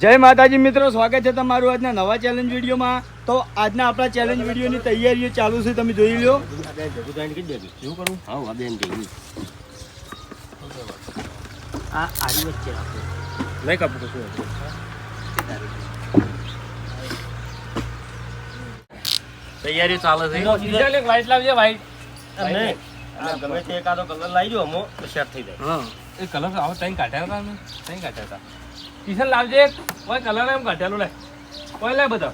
જય માતાજી મિત્રો સ્વાગત છે તમારું આજના નવા ચેલેન્જ વિડીયોમાં. તો આજના આપણા ચેલેન્જ વિડીયોની તૈયારીઓ ચાલુ છે તમે જોઈ લો તૈયારી ચાલે છે. વાઈટ લાવજે વાઈટ ગમે તે એકાદો કલર લાવી દો અમો સેટ થઈ જાય. એ કલર આવો તઈ કાઢ્યા હતા અમે કાઢ્યા હતા. કિશન લાવજે. કોઈ કલર એમ કાઢેલું લે. કોઈ લે બધા.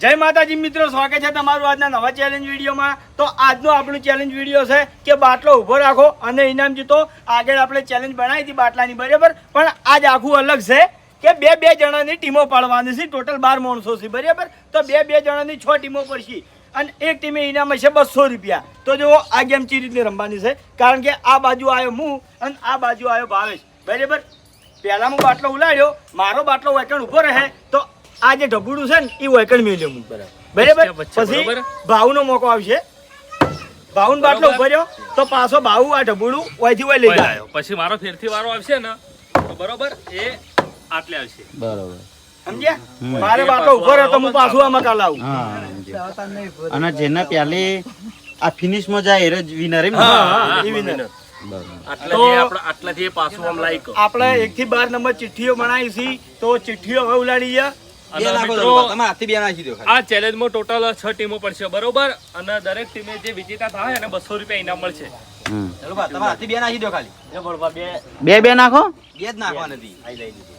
જય માતાજી મિત્રો, સ્વાગત છે તમારું આજના નવા ચેલેન્જ વિડીયોમાં. તો આજનો આપણું ચેલેન્જ વીડિયો છે કે બાટલો ઊભો રાખો અને ઇનામ જીતો. આગળ આપણે ચેલેન્જ બનાવી હતી બાટલાની, બરાબર? પણ આજ આખું અલગ છે કે બે બે જણાની ટીમો પાડવાની છે. ટોટલ બાર માણસો છે, બરાબર? તો બે બે જણાની છ ટીમો પડશે. અને એક ટીમે ઇનામ હશે બસો રૂપિયા. તો જો આ ગેમ ચી રીતની રમવાની છે? કારણ કે આ બાજુ આવ્યો હું અને આ બાજુ આવ્યો ભાવેશ. બરાબર? પહેલા હું બાટલો ઉલાડ્યો મારો બાટલો વેકણ ઊભો રહે તો આ જે ઢબુડું છે ને એ વેકણ મેળ્યો હું. બરાબર. પછી ભાવનો મોકો આવશે. ભાવન બાટલો ઊભો રહ્યો તો પાછો ભાવ આ ઢબુડું ઓયથી ઓય લઈ જાય પછી મારો ફેરથી વારો આવશે ને બરોબર એ આટલે આવશે. બરોબર. સમજ્યા? મારે બાટલો ઊભો રહ્યો તો હું પાછું આમાં કાલ આવું. અને જેના પેલે આ ફિનિશમાં જાય એ જ વિનર એમ એ. આપણે આટલાથી એ પાછું આમ લાઈક આપણે એક થી બાર નંબર ચિઠ્ઠીઓ બનાવી છે તો ચિઠ્ઠીઓ હવે ઉલાડી ગયા. અને મિત્રો આ ચેલેન્જમાં ટોટલ છ ટીમો પડશે બરોબર? અને દરેક ટીમે જે વિજેતા થાય એને બસો રૂપિયા ઇનામ મળશે. બે એ બળવા બે બે બે નાખો? આઈ લઈ લીધી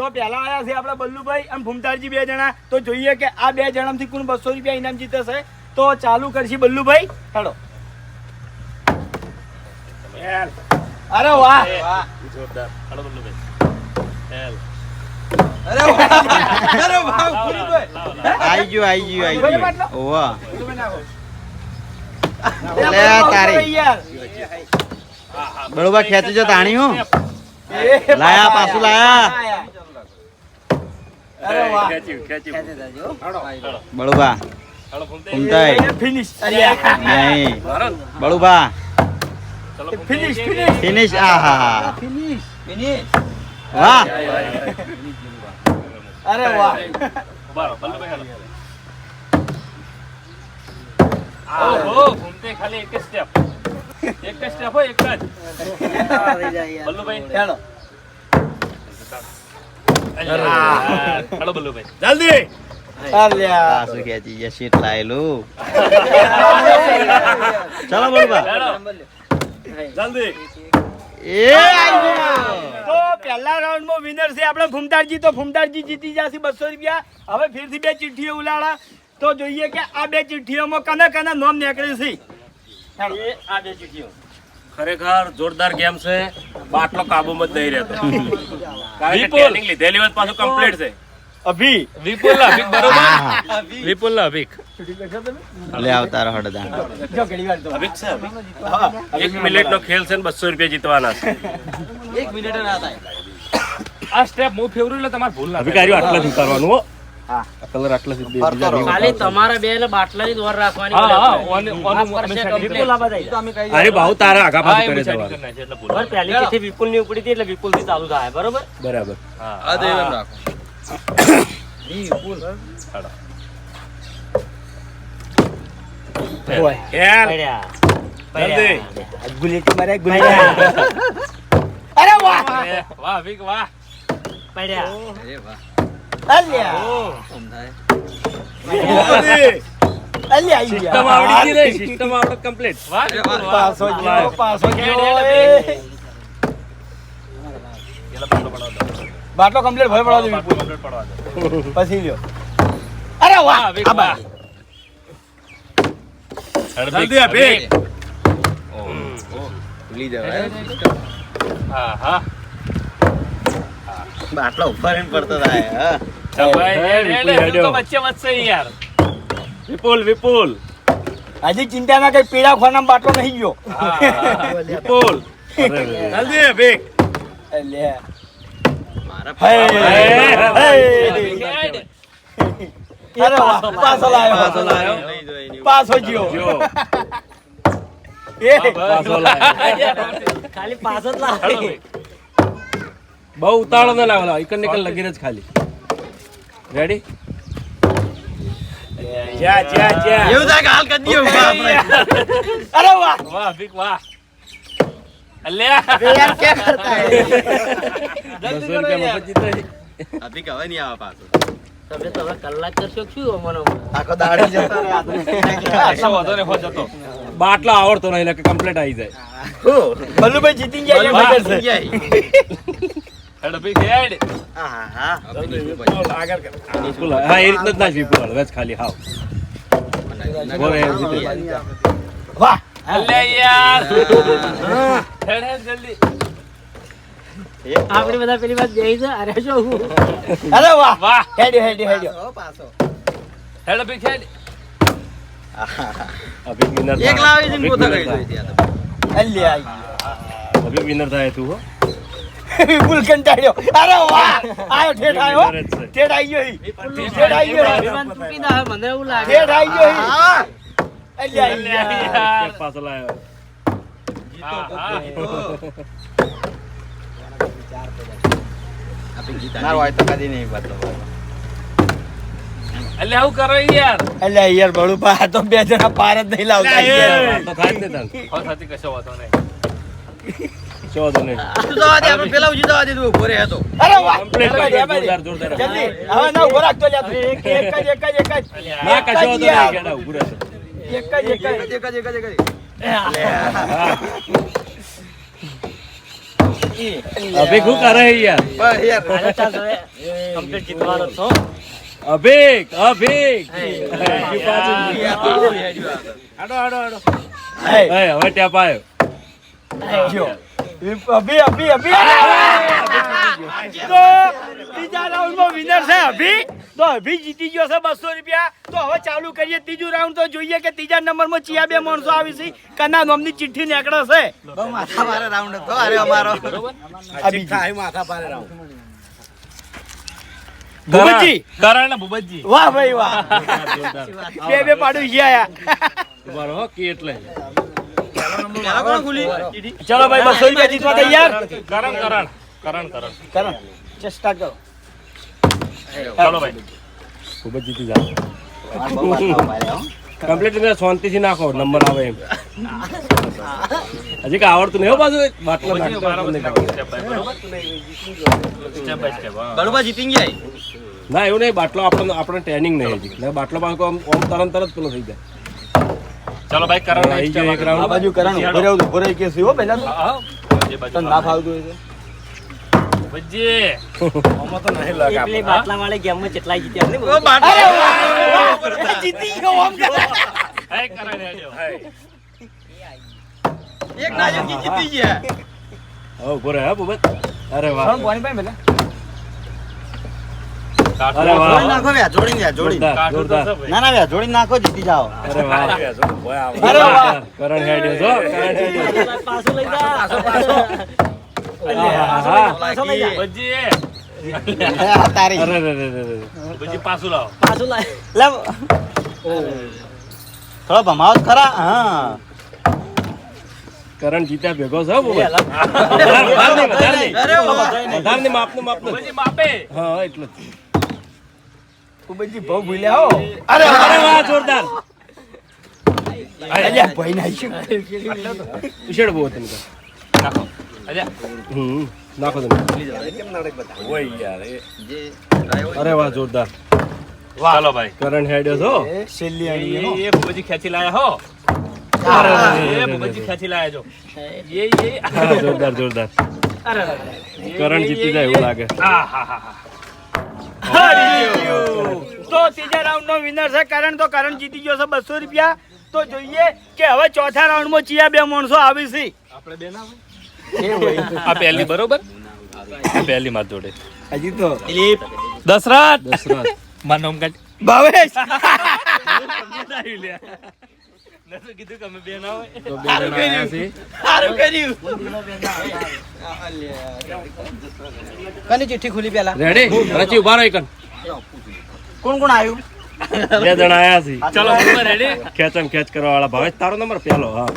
તો પહેલા આવ્યા છે આપણા બલ્લુભાઈ અને ભૂમતારજી બે જણા. તો જોઈએ કે આ બે જણામાંથી કોણ બસો રૂપિયા ઇનામ જીતશે. તો ચાલુ કરશી બલ્લુભાઈ. હેડો અરે વાહ. જોરદાર. હાલો બલ્લુભાઈ. હેલ. આઈ ગયું આઈ ગયું આઈ ઊભો રે ગયું ઓવા. લે તારી. બરોબર ખેંચજો તાણી હું. લાયા પાછું લાયા. અરે વાહ ખેંચ્યું ખેંચ્યું બળુબા હાલો ભૂમતે. ઉમતાઈ ફિનિશ નહીં મારો ને? બળુબા ચલો ભૂમતે. ફિનિશ ફિનિશ ફિનિશ આહા ફિનિશ વાહ અરે વાહ ઊભા રહો, બલ્લુભાઈ હાલો. આહો, ભૂમતે ખાલી એક જ step. એક જ step હોય, એક જ. બલ્લુભાઈ. જીતી જશે બસો રૂપિયા હવે ફેરથી બે ચિઠ્ઠીઓ. ઉલાડા તો જોઈએ કે આ બે ચિઠ્ઠીઓમાં કને કને નામ નીકળે છે આ બે ચીઠીઓ ખરેખર જોરદાર ગેમ છે. બાટલો કાબુમાં જ નહીં રહેતો. કારણ કે ટ્રેનિંગ લીધેલી પાછું કમ્પ્લીટ છે. અભી. વિપુલ અભિક બરોબર? વિપુલ અભિક લે આવતાર હડદા. અભિક છે એક મિનિટ નો ખેલ છે ને બસો રૂપિયા જીતવાના છે. આ સ્ટેપ હું ફેવરું એટલે તમારે ભૂલ ના થાય. આટલા જ કરવાનું હો આટલા સુધી ખાલી તમારા બે ને બાટલાની દોર રાખવાની આ. આ. અરે ભાવ તારા આગા પાછું એમ કરી ભૂલ. બરાબર, પહેલી ચિઠ્ઠી વિપુલની ઉપડી હતી એટલે વિપુલથી ચાલુ થાય બરોબર? બરાબર. હા. હોય. ખેલ પડ્યા. જલ્દી. પડ્યા. ગુલેટી મારે ગુલેટી અરે વાહ વાહ અભિક વાહ. પડ્યા. અલ્યા આઈ સિસ્ટમ આવડી ગઈ સિસ્ટમ આવડે કમ્પ્લીટ. પાસો ગયો પાસો બાટલો પડવા દો. બાટલો કમ્પ્લીટ ભય પડવા દેવી બાટલો પડવા દો. પછી લ્યો. અરે વાહ આ અભિક હા હા. બાટલો ઉપર એમ પડતો થાય વિપુલ વિપુલ વિપુલ. હજી ચિંતા ના કઈ પીડા ખોના બાટલો નહીં ગયો. વિપુલ. જલ્દી લે. વાહ, પાછો લાયો. પાછો ગયો. ખાલી પાછો જ હેડો લાવે ભાઈ. બહુ ઉતાળો ન લાવવાનો ઇકન નિકન લગીર જ ખાલી. રેડી જા જા જા એવું થાય કે હાલ કરી દઈએ આપણે. અરે વાહ. વાહ ભીખ વાહ. અલ્યા. યાર ક્યાં કરતા હે? બસો રૂપિયા મફત અભી હવે નહીં આવે પાછો. તમે તો કલાક કરશો શું અમને આખો દાડી જતો રહે આટલો વધો ને જતો. બાટલો આવડતો નહીં એટલે કમ્પ્લીટ આવી જાય. ભલુભાઈ જીતી ગયા વાહ. છે. હેડો હેડ આહા, હા. આગળ કર. હા એ રીતના જ ના જ વિપુલ ખાલી હાવ. બોલે વાહ! અલ્યા યાર. હેડ હેડ જલ્દી. આપણે બધા પેલી વાત જઈ છે અરે શું? અરે વાહ! વાહ. હેડ્યો હેડ્યો હેડ્યો. હેડો ભીખ હેડ અભી અભી પોતા ત્યાં અલ્યા અભી winner થાય તું હો. વિપુલ કંટાળ્યો. અરે વાહ! આયો ઠેઠ આયો. ઠેઠ આવી ગયો ઠેઠ આવી ગયો મને એવું લાગે. ઠેઠ આવી ગયો હા. અલ્યા અલ્યા. યાર. પાછો લાયો. અલ્યા યાર તો બે જણા પાર જ નહીં લાવતા. કશો વાતો નહીં. શું નહીં. તું જવા દે, આપણે પેલા ઉજી જવા દે, તું ઊભો રહે અરે વાહ Complete, એમાં જ, complete, એમાં જ. જોરદાર, જોરદાર. જલ્દી હવે ના ઊભો રાખતો લ્યા તું. એક એક જ એક જ એક જ ના કશો વાંધો નહીં, યાર. ગેડા, ઊભું એક જ એક જ એક જ, એક જ, એક અભિક શું કરે યાર બસ યાર. આને ચાલ હવે complete જીતવાનો છો અભિક અભિક. હાડો, હાડો, હાડો. હવે ટેપ આવ્યો અભી અભી અભી તો ત્રીજા રાઉન્ડમાં વિનર છે અભી તો અભી જીતી ગયો છે બસો રૂપિયા તો હવે ચાલુ કરીએ ત્રીજું રાઉન્ડ તો જોઈએ કે ત્રીજા નંબરમાં ચિયા બે માણસો આવી છે કના નામની ચિઠ્ઠી નીકળે છે માથા ભારે રાઉન્ડ હતો અરે અમારો બીજી. ભૂપતજી કરણ ને ભૂપતજી વાહ ભાઈ વાહ. બે બે પાડું ગયા રહો, એટલે. ચલો ભાઈ બસો રૂપિયા જીતવા તૈયાર? કરણ કરણ કરણ કરણ. કરો સ્ટાર્ટ કરો. ચાલો ભાઈ. ખૂબ જ જીતી કમ્પ્લીટ શાંતિથી નાખો નંબર આવે એમ. હજી કઈ આવડતું નહીં હો પાછું બાટલો બરાબર જીતી ગયા ના એવું નહીં બાટલો આપણને આપણે ટ્રેનિંગ નહીં હજી. બાટલો પાછો આમ તરત તરત પેલો થઈ જાય. ચાલો ભાઈ કરણ આવી ગયો એક આ બાજુ કરણ ઊભો રહ્યો ઊભો રહી કે હો પહેલા તો હા એ બાજુ ના ફાવતું હોય તો. ભૂપતજી લાગે આપણે બાટલા વાળે ગેમમાં કેટલા જીત્યા ને ઓ બાટલો. જીતી ગયો આમ. હે કરણ હેડ્યો હે. એક ના જીતી ગયા. ઊભો રહે હા ભૂપત અરે વાહ. કોણ પાણી પાઈ પહેલા કાઢો. અરે વાહ. નાખો વ્યા જોડી ને જોડી. જોરદાર કાઢો તો જોરદાર. છે ભાઈ. ના ના વ્યા જોડી નાખો જીતી જાઓ. અરે વાહ. અરે વાહ કરણ હેડ્યો છો કરણ હેડ્યો પાછું લઈ જા. આહાહા. પાછો લઈ જા. ભૂપતજી તારી. અરે રે રે રે રે. ભૂપતજી પાછું લાવો. પાછું લાવ. થોડો ભમાવો ખરા હા. કરણ જીત્યા ભેગો છો વધારે વધારે નહીં, વધારે નહીં. અરે વાહ. વધારે નહીં, માપનું માપનું. માપે. હા હા, એટલું જ. કુબજી બહુ ભૂલ્યા હો. અરે અરે વાહ જોરદાર. અરે ભાઈ ના ઉછેડ બહુ તને નાખો. અરે હમ નાખો તમે. અરે વાહ જોરદાર. ચાલો ભાઈ. કરણ હેડ્યો છો? છેલ્લી એ અણી હો. એ ભૂપતજી ખેંચી લાયા હો. જો. જોરદાર જોરદાર. અરે કરણ જીતી જાય એવું લાગે. આ હા હા હા. તો ત્રીજા રાઉન્ડ નો વિનર છે. કરણ તો કરણ જીતી ગયો છે બસો રૂપિયા. તો જોઈએ કે હવે ચોથા રાઉન્ડમાં ચિયા બે માણસો આવી છે. આ પહેલી બરોબર? પહેલી માર જોડે. હજી તો. દશરથ. દશરથ. મારું નામ કાઢ. ભાવેશ. કીધું કે અમે બે ના હોય. સારું કર્યું. સારું કર્યું. કની ચિઠ્ઠી ખુલી પેલા? રેડી રચી ઊભા રહો એકન. કોણ કોણ આવ્યું બે જણા આયા છે ચલો બરોબર રેડી ખેંચમ ખેંચ કરવા વાળા ભાવેશ તારો નંબર પેલો હા.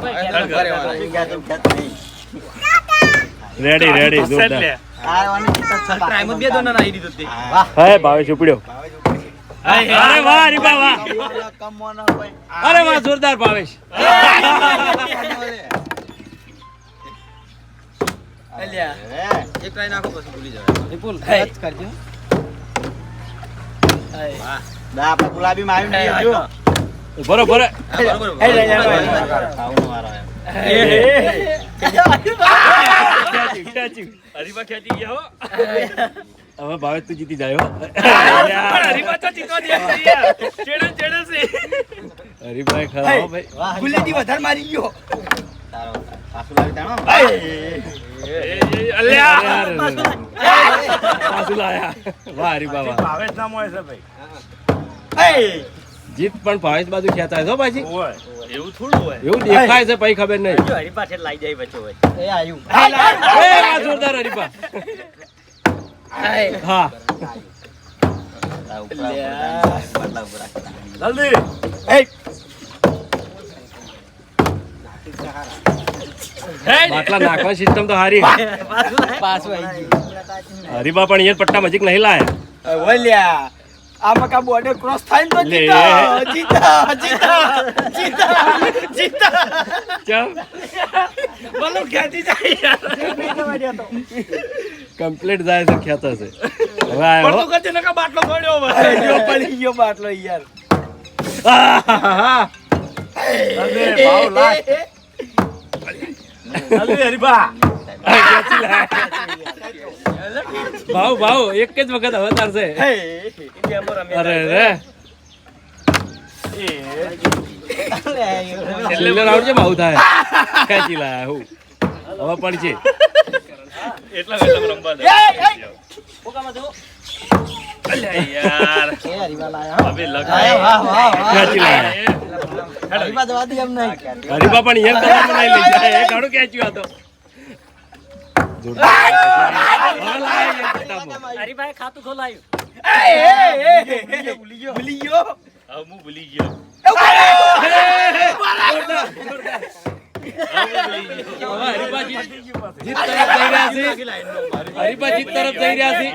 રેડી રેડી સેટ લે. પ્રાઇમર બે દોના નાહી દીધો તે. હે ભાવેશ ઉપડ્યો. અરે વાહ રીબા વાહ અરે વાહ જોરદાર ભાવેશ એક ટ્રાય નાખો પછી ભૂલી જાવ વિપુલ કરજો આપણે ગુલાબી માં આવ્યું નહીં. બરો બરો. ખેંચ્યું, ખેંચ્યું. ગયા હો હવે ભાવેશ તું જીતી જાય હો. પણ હરીફા તો જીતવા દે છે યાર. ચેડે ચેડે છે હરીભાઈ ખરા ભાઈ. વાહ, વધારે મારી ગયો. પાછું લાવી તાણો. એ, એ, અલ્યા પાછું લાયા. વાહ હરીબા ભાવેશ નામ હોય છે ભાઈ જીત પણ ભાવેશ બાજુ ખેંચાય છો પાછી એવું થોડું હોય એવું દેખાય છે પછી ખબર નહીં. હરીપા છે પાછળ લાઈ જાય બચો હોય. એ આવ્યું. એ જોરદાર હરીબા હા. બાટલા જલ્દી બાટલા નાખવાની સિસ્ટમ તો હારી. પાછું આવી હરીબા પણ અહીંયા પટ્ટા નજીક નહીં લાયા ઓલ્યા આ મકા બોર્ડર ક્રોસ થાય ને તો જીતા જીતા જીતા જીતા જીતા. ચમ. બોલો ખેંચી જાય યાર? કમ્પ્લીટ જાય છે ખેતર છે. હવે આવ્યો કરજે નકા બાટલો પડ્યો હવે. જો પડી ગયો બાટલો યાર. આહાહા. ભાવ ભાવ ભાવ એક જ વખત હવે તારશે અરે રે. છેલ્લે રાઉન્ડ છે ભાવ થાય. ખેંચી લાયા હું. હવે છે એટલા વેલા રમવા દે. અલ્યા યાર. એ હરીવા લાયા હવે લગ વાહ વાહ વાહ. હરીવા જવા દે એમ નહીં હરીબા પણ એમ કલર બનાવી લઈ જાય એ ઘણું ખેંચ્યું આ તો. જોરદાર. હવે લાયા એ પટ્ટામાં. હરીભાઈ ખાતું ખોલાયું. ભૂલી ગયો. ભૂલી ગયો. હું ભૂલી ગયો. હવે જીત તરફ જઈ રહ્યા છે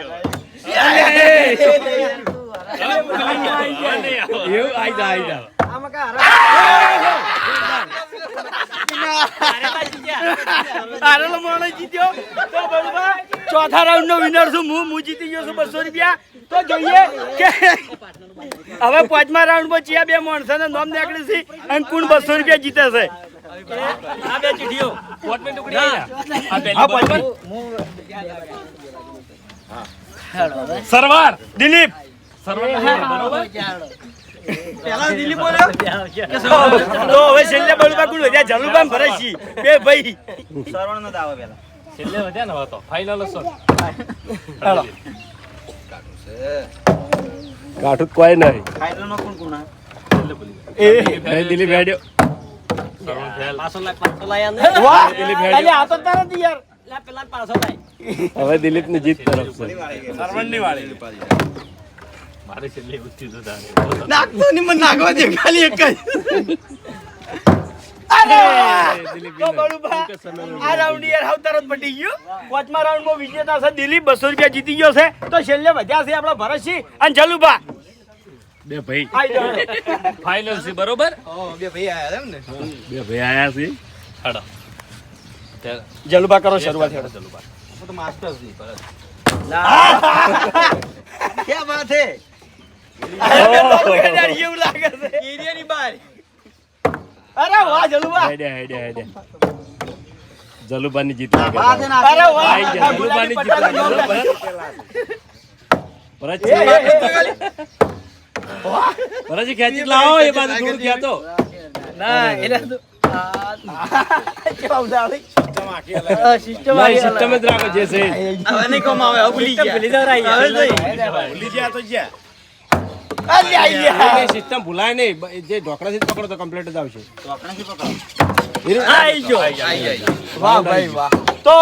ચોથા રાઉન્ડ નો વિનર છું હું હું જીતી ગયો છું બસો રૂપિયા. તો જોઈએ કે હવે પાંચમા રાઉન્ડમાં બે માણસો ને નામ નીકળે છે અને કુણ બસો રૂપિયા જીતે છે. આ બે ચીઠીઓ પોટની ટુકડી આ પહેલી હા સરવાર દિલીપ. સરવાર બરોબર પેલા દિલીપ બોલ્યો? તો હવે છેલ્લે બરોબર કોણ વધ્યા? જલુભાઈ ભરતસિંહ બે ભાઈ. સરવણનો દાવો પેલા. છેલ્લે વધ્યા ને હવે તો. ફાઇનલ હશો. હાલો. કાઠું કોઈ નહીં. ફાઇનલમાં કોણ કોણ એ દિલીપ હેડ્યો સરવણ ફેલ પાછો લાય પાછો લાય અંદર વાહ! દિલીપ આ તો તારા યાર. લા પેલા પાછો લાય. હવે દિલીપની જીત તરફ છે. સરવણની વાળી. મારે છેલ્લે એવું થયું તારે. નાખતો નહીં મને નાખવા દે ખાલી એક જ. અરે! દિલીપ તો બળુભા, આ રાઉન્ડ યાર હાવ તરત પટી ગયું. પાંચમા રાઉન્ડમાં વિજેતા છે દિલીપ બસો રૂપિયા જીતી ગયો છે. તો છેલ્લે વધ્યા છે આપણા ભરતસિંહ અને જલુભા. બે ભાઈ. ફાઇનલ છે બરોબર? બે ભાઈ આયા છે. હડો જલુબા કરો શરૂઆત હેડો. જલુબા. હું તો માસ્ટર છું. ક્યાં વાત હે અરે બાપુ એવું લાગે છે. એરિયાની બહાર અરે વાહ જલુબા. હેડ્યા હેડ્યા હેડ્યા જલુબાની જીત લાગે અરે વાહ જલુબાની જીત લાગે. નામ ભરતજી ખેંચી લાવો એ બાજુ થોડું ખેંચો ના એટલે તો સિસ્ટમ જ રાખો છે હવે નહીં કમાવે હવે ભૂલી ગયા. ભૂલી જવરાઈ ભૂલી ગયા તો અલ્યા. સિસ્ટમ ભૂલાય નહીં. જે ઢોકળાથી જ પકડો તો કમ્પ્લીટ જ આવશે. ગયો. વાહ ભાઈ વાહ. તો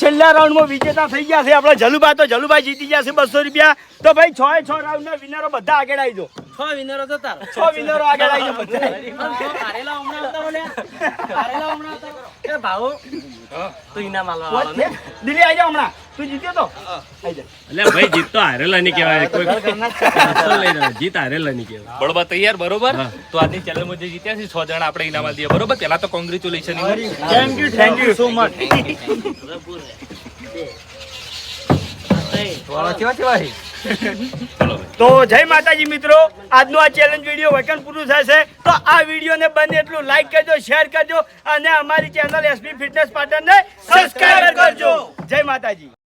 છેલ્લા રાઉન્ડમાં વિજેતા થઈ ગયા છે આપણા જલુભાઈ. તો જલુભાઈ જીતી ગયા છે બસો રૂપિયા. તો ભાઈ છ છ રાઉન્ડ ના વિનરો બધા આગળ આવી જો છ વિનરો તો તાર. છ વિનરો આગળ આવી જો બધા. હારેલા હમણાં હતા બોલ્યા. હારેલા હમણાં હતા. એ ભાવો તું ઇનામ આલવા ને. દિલ્હી આવી જા હમણાં. તું જીત્યો તો? એટલે ભાઈ જીત તો હારેલા નહીં કહેવાય. કોઈ લઈ રહ્યો. જીત હારેલા નહીં કહેવાય. બરોબર તૈયાર બરોબર? તો આજની ચેલેન્જમાં જે જીત્યા છે. છ જણા આપણે ઇનામ દઈએ બરોબર? પેલા તો congratulation thank you thank you so much કેવા કેવા છે? તો જય માતાજી મિત્રો, આજનો આ ચેલેન્જ વીડિયો વચન પૂરું થશે. તો આ વિડીયોને બને એટલું લાઈક કરજો શેર કરજો, અને અમારી ચેનલ એસપી ફિટનેસ પાટણને સબસ્ક્રાઈબ કરજો. જય માતાજી.